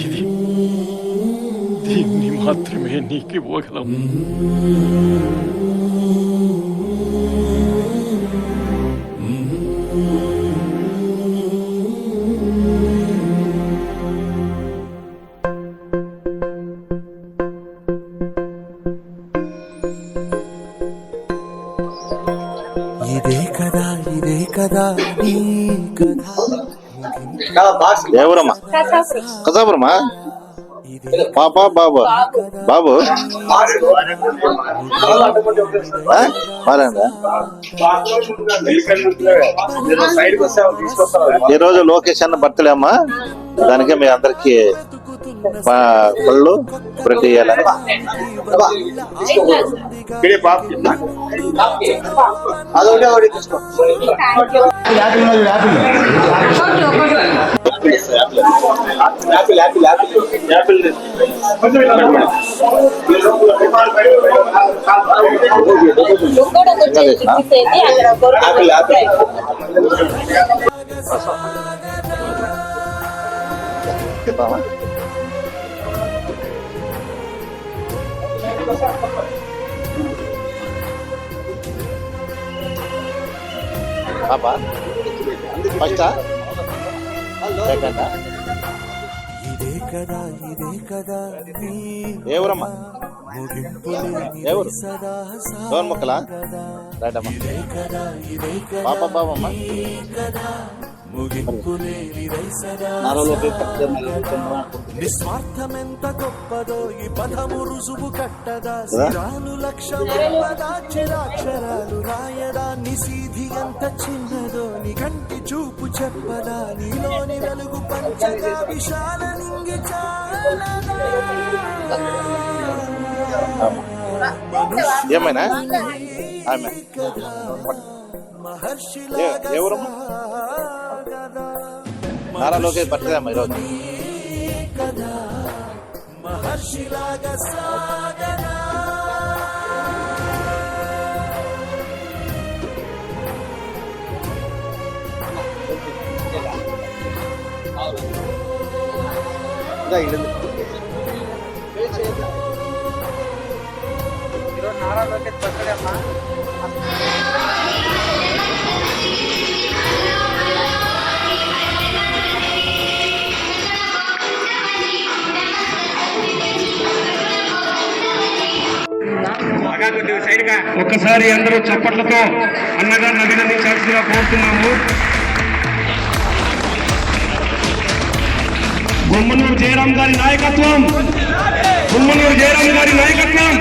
ఇది దీన్ని మాత్రమే నీకు ఇవ్వగలం ఇదే కదా ఇదే కదా నీ కథ ఎవరమ్మా? కసాపురమా పాప బాబు. బాబు. ఆ? బాలేదా ఈ రోజు లోకేష్ అన్న బర్త్డే అమ్మా. దానికే మీ అందరికి పళ్ళు బ్రెడ్ ఇవ్వాలని కూడా కొంచెం పాప? ఫస్టా? సెకండా? ఇదే కదా ఇదే కదా లేని ఎవరు మొక్కలా? పాప బాబమ్మా నిస్వార్థమెంత గొప్పదో ఈ పదము రుజువు కట్టదా. శిరాలు లక్ష్యమున్నదా చిరాక్షరాలు రాయదా. నిసీధి ఎంత చిన్నదో నీ కంటి చూపు చెప్పదా. నీలోని వెలుగు పంచగా విశాల నింగి ఏమైనా? ఆమె నారా లోకేష్ బర్త్డే అమ్మా ఈరోజు మహర్షిలాగా సాగదా ఒక్కసారి అందరూ చప్పట్లతో అన్నగారిని అభినందించాల్సిందిగా కోరుతున్నాము. గుమ్మనూరు జయరాం గారి నాయకత్వం. గుమ్మనూరు జయరాం గారి నాయకత్వం.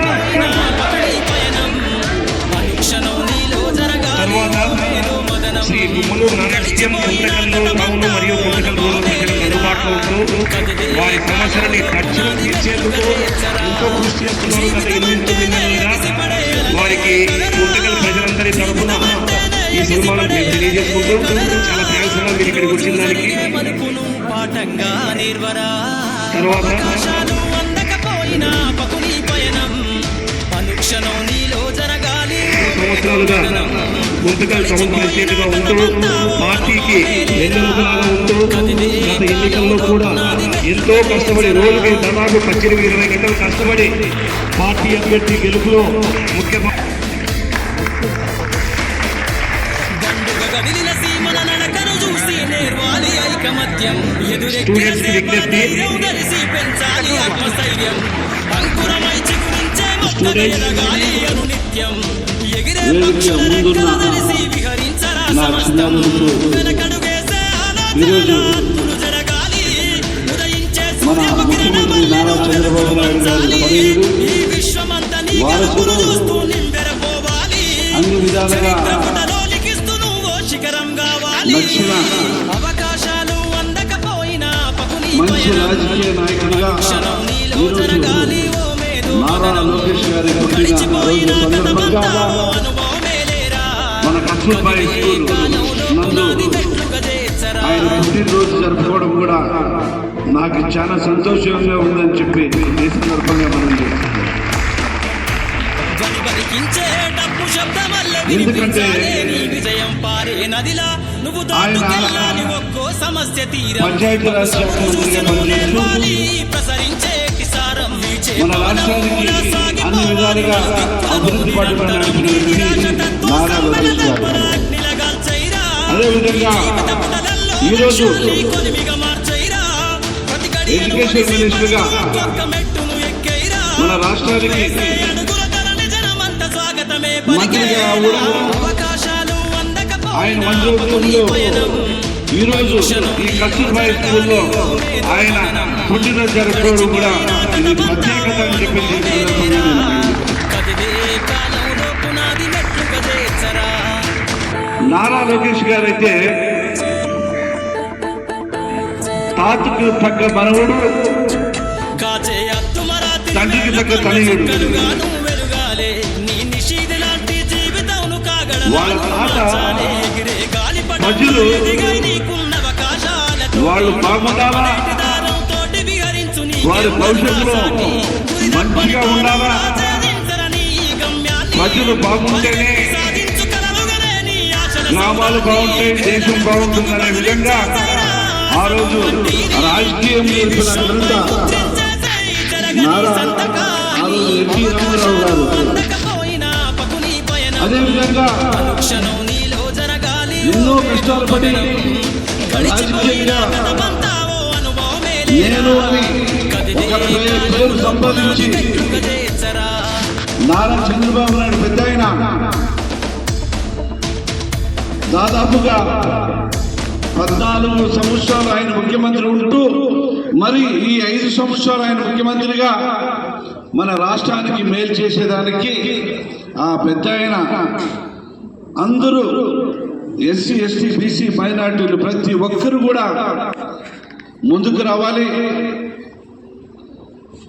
శ్రీ బొమ్మనూరు నారాయణ పుస్తకాల్లో టౌన్ మరియు పుస్తకాల రూరల్ ప్రజలకు అందుబాటులో ఉంటూ వారి సమస్యలని తక్షణం తీర్చేందుకు ఎంతో కృషి చేస్తున్నారు గత ఎనిమిది వారికి పుస్తకాల ప్రజలందరి తరఫున ఈ సినిమాను మేము తెలియజేసుకుంటూ చాలా థ్యాంక్స్ అన్నా మీరు ఇక్కడికి వచ్చిన దానికి పాఠంగా తర్వాత సంవత్సరాలుగా గుంతకల్ టౌన్ ప్రెసిడెంట్గా ఉంటూ పార్టీకి వెన్నెముకలాగా ఉంటూ గత ఎన్నికల్లో కూడా ఎంతో కష్టపడి రోజుకి దాదాపు పద్దెనిమిది ఇరవై గంటలు కష్టపడి పార్టీ అభ్యర్థి గెలుపులో ముఖ్య దండుగ గదిలిన ఎదురెక్కి పెంచాలి ఆత్మస్థైర్యం అంకురమై చిగురించే మొక్కగా ఎదగాలి చంద్రబాబు నాయుడు అన్ని విధాలుగా నచ్చిన అవకాశాలు అందకపోయినా పకుని మంచి రాజకీయ నాయకుడిగా ఈరోజు జరగాలి ఓ నారా. లోకేష్ గారి పుట్టిన రోజు సందర్భంగా. మన కస్తూర్బాయి స్కూల్ కాలంలో పునాది నందు మెట్లుగా చేర్చరా. ఆయన పుట్టినరోజు జరుపుకోవడం కూడా నాకు చాలా సంతోషంగా ఉందని చెప్పి ఈ సందర్భంగా మనం ఎందుకంటే ఆయన పంచాయతీరాజ్ శాఖ మంత్రిగా పనిచేస్తూ మన రాష్ట్రానికి అన్ని విధాలుగా అభివృద్ధి పట్టుబడి నారా లోకేష్ గారు అదేవిధంగా ఈరోజు ఎడ్యుకేషన్ మినిస్టర్గా మన రాష్ట్రానికి మంత్రిగా కూడా ఆయన మంత్రిత్వంలో ఈరోజు ఈ కస్తూర్బాయి స్కూల్లో ఆయన పుట్టిన జరగడం కూడా ప్రత్యేకత అని చెప్పి నారా లోకేష్ గారు అయితే తాతకు తగ్గ మనవుడు తండ్రికి తగ్గ తనయుడు. వాళ్ళ తాత ప్రజలు వాళ్ళు బాగుండాలా వారి భవిష్యత్తులో మంచిగా ఉండాలా? ప్రజలు బాగుంటేనే గ్రామాలు బాగుంటాయి దేశం బాగుంటుందనే విధంగా ఆ రోజు రాజకీయం చేసిన ఘనత నారా ఆ రోజు ఎన్టీ రామారావు గారు అదేవిధంగా ఎన్నో కష్టాలు పడి రాజకీయంగా నేను అని సంపాదించి నారా చంద్రబాబు నాయుడు పెద్ద ఆయన. దాదాపుగా పద్నాలుగు సంవత్సరాలు ఆయన ముఖ్యమంత్రి ఉంటూ మరి ఈ ఐదు సంవత్సరాలు ఆయన ముఖ్యమంత్రిగా మన రాష్ట్రానికి మేలు చేసేదానికి ఆ పెద్ద ఆయన. అందరూ ఎస్సీ ఎస్టీ బీసీ మైనార్టీలు ప్రతి ఒక్కరు కూడా ముందుకు రావాలి.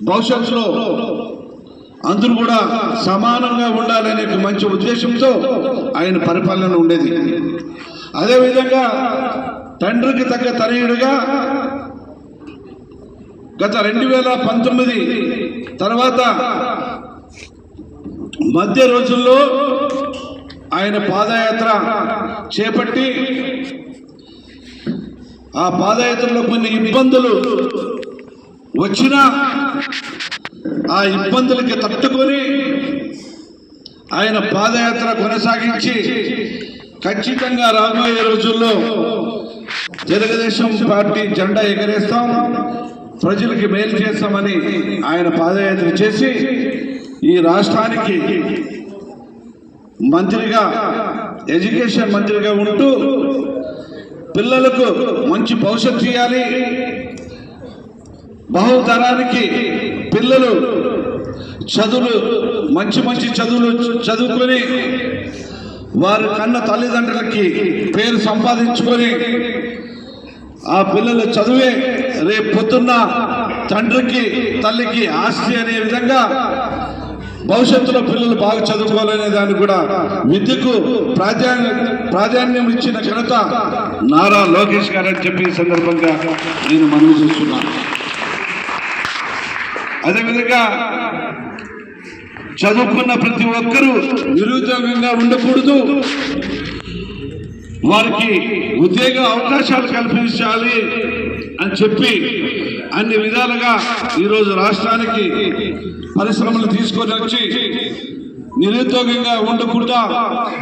భవిష్యత్తులో అందరూ కూడా సమానంగా ఉండాలనే మంచి ఉద్దేశంతో ఆయన పరిపాలన ఉండేది. అదేవిధంగా తండ్రికి తగ్గ తనయుడిగా గత రెండు వేల పంతొమ్మిది తర్వాత మధ్య రోజుల్లో ఆయన పాదయాత్ర చేపట్టి ఆ పాదయాత్రలో కొన్ని ఇబ్బందులు వచ్చిన ఆ ఇబ్బందులకి తట్టుకొని ఆయన పాదయాత్ర కొనసాగించి ఖచ్చితంగా రాబోయే రోజుల్లో తెలుగుదేశం పార్టీ జెండా ఎగరేస్తాం ప్రజలకి మేలు చేస్తామని ఆయన పాదయాత్ర చేసి ఈ రాష్ట్రానికి మంత్రిగా ఎడ్యుకేషన్ మంత్రిగా ఉంటూ పిల్లలకు మంచి భవిష్యత్తు ఇవ్వాలి. బహుతరానికి పిల్లలు చదువులు మంచి మంచి చదువులు చదువుకొని వారి కన్న తల్లిదండ్రులకి పేరు సంపాదించుకొని ఆ పిల్లల చదువే రేపు పొద్దున్న తండ్రికి తల్లికి ఆస్తి అనే విధంగా భవిష్యత్తులో పిల్లలు బాగా చదువుకోవాలనే దాన్ని కూడా విద్యకు ప్రాధాన్య ప్రాధాన్యం ఇచ్చిన ఘనత నారా లోకేష్ గారు అని చెప్పి ఈ సందర్భంగా నేను మనవి చేస్తున్నాను. అదేవిధంగా చదువుకున్న ప్రతి ఒక్కరూ నిరుద్యోగంగా ఉండకూడదు. వారికి ఉద్యోగ అవకాశాలు కల్పించాలి అని చెప్పి అన్ని విధాలుగా ఈరోజు రాష్ట్రానికి పరిశ్రమలు తీసుకొని వచ్చి నిరుద్యోగంగా ఉండకుండా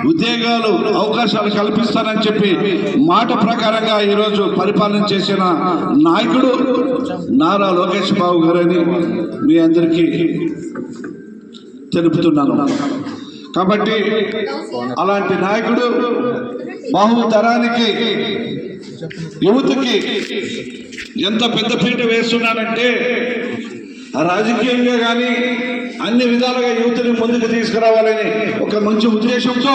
ఉద్యోగాలు అవకాశాలు కల్పిస్తానని చెప్పి మాట ప్రకారంగా ఈరోజు పరిపాలన చేసిన నాయకుడు నారా లోకేష్ బాబు గారని మీ అందరికీ తెలుపుతున్నాను. కాబట్టి అలాంటి నాయకుడు బహుతరానికి యువతకి ఎంత పెద్ద పీట వేస్తున్నాడంటే రాజకీయంగా కానీ అన్ని విధాలుగా యువతని ముందుకు తీసుకురావాలని ఒక మంచి ఉద్దేశంతో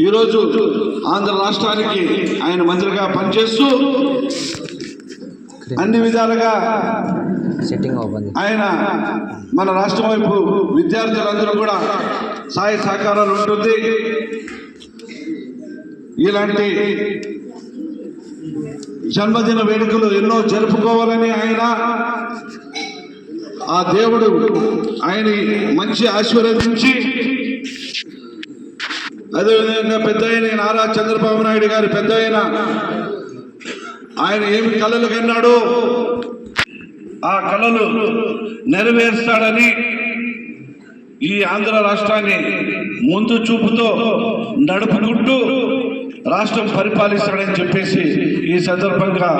ఈరోజు ఆంధ్ర రాష్ట్రానికి ఆయన మంత్రిగా పనిచేస్తూ అన్ని విధాలుగా ఆయన మన రాష్ట్రం వైపు విద్యార్థులందరూ కూడా సాయ సహకారాలు ఉంటుంది. ఇలాంటి జన్మదిన వేడుకలు ఎన్నో జరుపుకోవాలని ఆయన ఆ దేవుడు ఆయన మంచి ఆశీర్వదించి అదేవిధంగా పెద్ద ఆయన నారా చంద్రబాబు నాయుడు గారి పెద్ద ఆయన ఆయన ఏమి కళలు కన్నాడు ఆ కళలు నెరవేరుస్తాడని ఈ ఆంధ్ర రాష్ట్రాన్ని ముందు చూపుతో నడుపుకుంటూ రాష్ట్రం పరిపాలిస్తాడని చెప్పేసి ఈ సందర్భంగా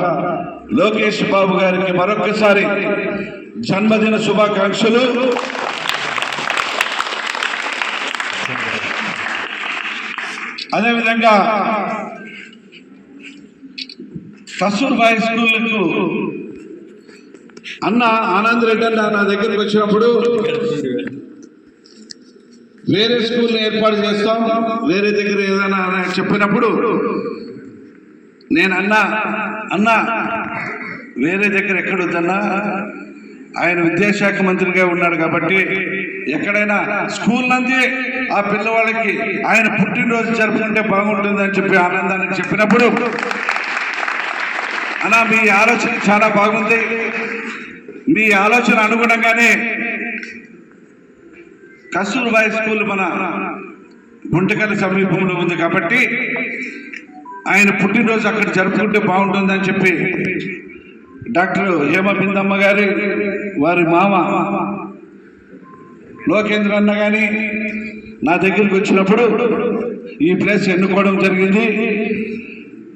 లోకేష్ బాబు గారికి మరొకసారి జన్మదిన శుభాకాంక్షలు. అదేవిధంగా కస్తూర్బాయి స్కూళ్ళకు అన్న ఆనంద్ రెడ్డి అన్న నా దగ్గరికి వచ్చినప్పుడు వేరే స్కూల్ ఏర్పాటు చేస్తాం. వేరే దగ్గర ఏదైనా చెప్పినప్పుడు నేను అన్నా అన్నా వేరే దగ్గర ఎక్కడొద్దన్నా ఆయన విద్యాశాఖ మంత్రిగా ఉన్నాడు కాబట్టి ఎక్కడైనా స్కూల్ నంది ఆ పిల్లవాళ్ళకి ఆయన పుట్టినరోజు జరుపుకుంటే బాగుంటుందని చెప్పి ఆనందాన్ని చెప్పినప్పుడు అన్నా మీ ఆలోచన చాలా బాగుంది. మీ ఆలోచన అనుగుణంగానే కస్తూర్బాయి స్కూల్ మన గుంటకల్లి సమీపంలో ఉంది కాబట్టి ఆయన పుట్టినరోజు అక్కడ జరుపుకుంటే బాగుంటుందని చెప్పి డాక్టర్ హేమబిందమ్మ గారి వారి మామ లోకేంద్ర అన్న కానీ నా దగ్గరికి వచ్చినప్పుడు ఈ ప్లేస్ ఎన్నుకోవడం జరిగింది.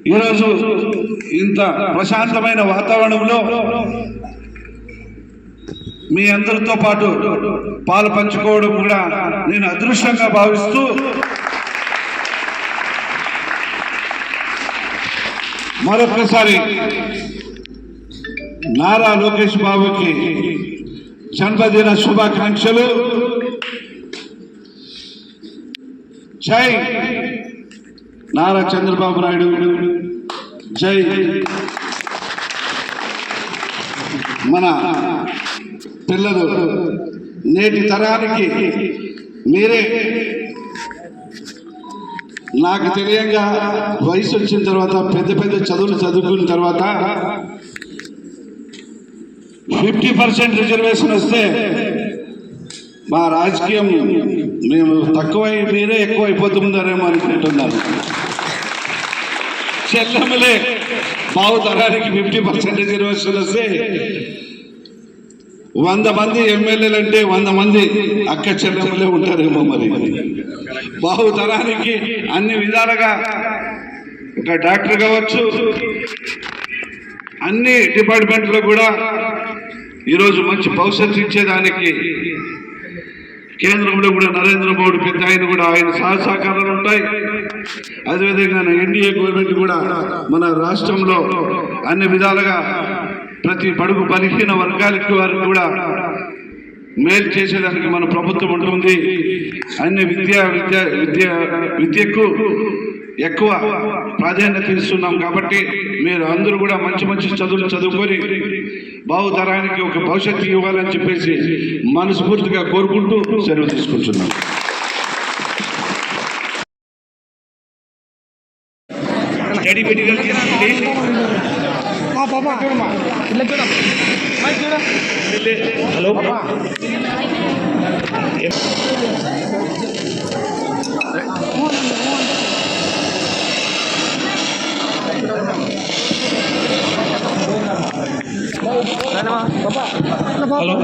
ఈరోజు ఇంత ప్రశాంతమైన వాతావరణంలో మీ అందరితో పాటు పాలు పంచుకోవడం కూడా నేను అదృష్టంగా భావిస్తూ మరొకసారి నారా లోకేష్ బాబుకి జన్మదిన శుభాకాంక్షలు. జై నారా చంద్రబాబు నాయుడు. జై మన పిల్లలు నేటి తరానికి మీరే. నాకు తెలియంగా వయసు వచ్చిన తర్వాత పెద్ద పెద్ద చదువులు చదువుకున్న తర్వాత ఫిఫ్టీ పర్సెంట్ రిజర్వేషన్ వస్తే మా రాజకీయం మేము తక్కువై మీరే ఎక్కువ అయిపోతున్నారేమో అనుకుంటున్నాను చెల్లెమ్మలే బావు తరానికి ఫిఫ్టీ పర్సెంట్ రిజర్వేషన్ వస్తే వంద మంది ఎమ్మెల్యేలు అంటే వంద మంది అక్క చెల్లెమ్మలే ఉంటారేమో మరి. బాహు తరానికి అన్ని విధాలుగా ఒక డాక్టర్ కావచ్చు అన్ని డిపార్ట్మెంట్లో కూడా ఈరోజు మంచి భవిష్యత్తు ఇచ్చేదానికి కేంద్రంలో కూడా నరేంద్ర మోడీ పెద్ద ఆయన కూడా ఆయన సహసహకారాలు ఉంటాయి. అదేవిధంగా ఎన్డీఏ గవర్నమెంట్ కూడా మన రాష్ట్రంలో అన్ని విధాలుగా ప్రతి బడుగు బలహీన వర్గాలకి వారికి కూడా మేలు చేసేదానికి మన ప్రభుత్వం ఉంటుంది. అన్ని విద్యా విద్య విద్య విద్యకు ఎక్కువ ప్రాధాన్యత ఇస్తున్నాం కాబట్టి మీరు అందరూ కూడా మంచి మంచి చదువులు చదువుకొని బావుతరానికి ఒక భవిష్యత్తు ఇవ్వాలని చెప్పేసి మనస్ఫూర్తిగా కోరుకుంటూ సెలవు తీసుకుంటున్నాం. స్టడీ మెటీరియల్ తీసుకోండి హలో హలో హలో